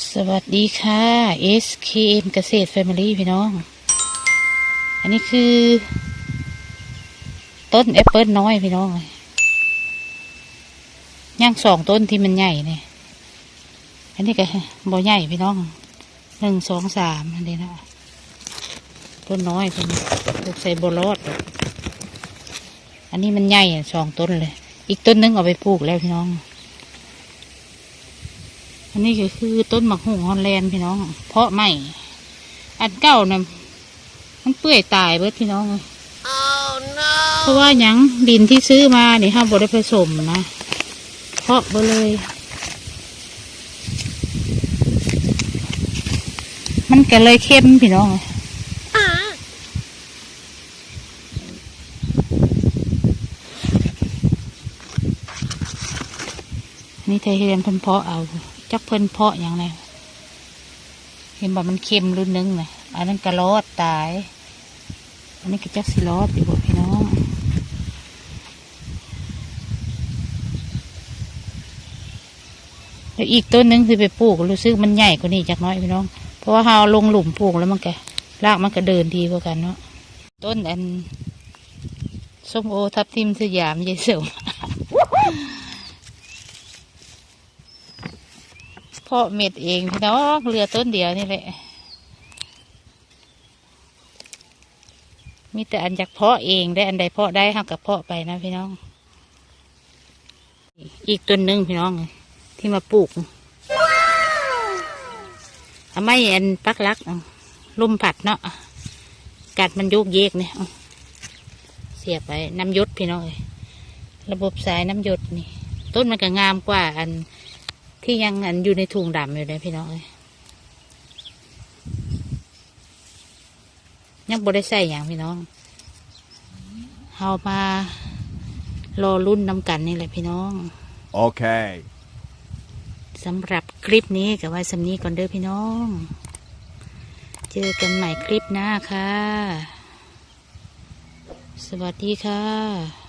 สวัสดีค่ะ SKM เกษตรแฟมิลี่พี่น้อง อันนี้คือ ต้นแอปเปิลน้อยพี่น้องย่างสองต้นที่มันใหญ่เนี่ยอันนี้ก็บ่ใหญ่พี่น้องหนึ่งสองสามอันนี้นะต้นน้อยเป็นปลูกใส่บรอด อันนี้มันใหญ่สองต้นเลย อีกต้นนึงเอาไปปลูกแล้วพี่น้อง อันนี้ก็คือต้นหมักหงฮอลแลนด์พี่น้อง เพาะใหม่ อันเก่านะมันเปื่อยตายเบิดพี่น้องเลยเพราะว่าหยังดินที่ซื้อมาเนี่ยห้ามบได้ผสมนะ เพาะไปเลย มันก็เลยเข้มพี่น้องเลยนี่ไทยเรียนเพิ่นเพาะเอา จักเพิ่นเพาะอย่างไรเห็นบอกมันเค็มรุ่นหนึงเลยอันนั้นกระรอดตาย อันนี้ก็จักสิรอดอยู่บ่พี่น้องแล้วอีกต้นหนึงคือไปปลูกรู้สึกมันใหญ่กว่านี้จักน้อยพี่น้อง เพราะว่าเราลงหลุมปลูกแล้วมันก็รากมันก็เดินดีกว่ากันเนาะต้นอันส้มโอทับทิมสยามยายเสริมพาะเม็ดเองพี่น้องเหลือต้นเดียวนี่แหละ มีแต่อันจากเพาะเองได้อันใดเพาะได้ห้ากับเพาะไปนะพี่น้อง อีกต้นหนึ่งพี่น้อง ที่มาปลูกทำไมอันปักลักลุ่มผัดเนาะกัดมันโยกเยกเนี่ยเสียบไปน้ำยศพี่น้องระบบสายน้ำยศนี่ ต้นมันก็งามกว่าอัน ที่ยังอันอยู่ในถุงดำอยู่เลยพี่น้องเอ้ยยังบ่ได้ใส่อย่างพี่น้องเฮามารอรุ่นน้ำกันนี่แหละพี่น้อง Okay. สำหรับคลิปนี้กับไว้สำนี้ก่อนเด้อพี่น้อง เจอกันใหม่คลิปหน้าค่ะ สวัสดีค่ะ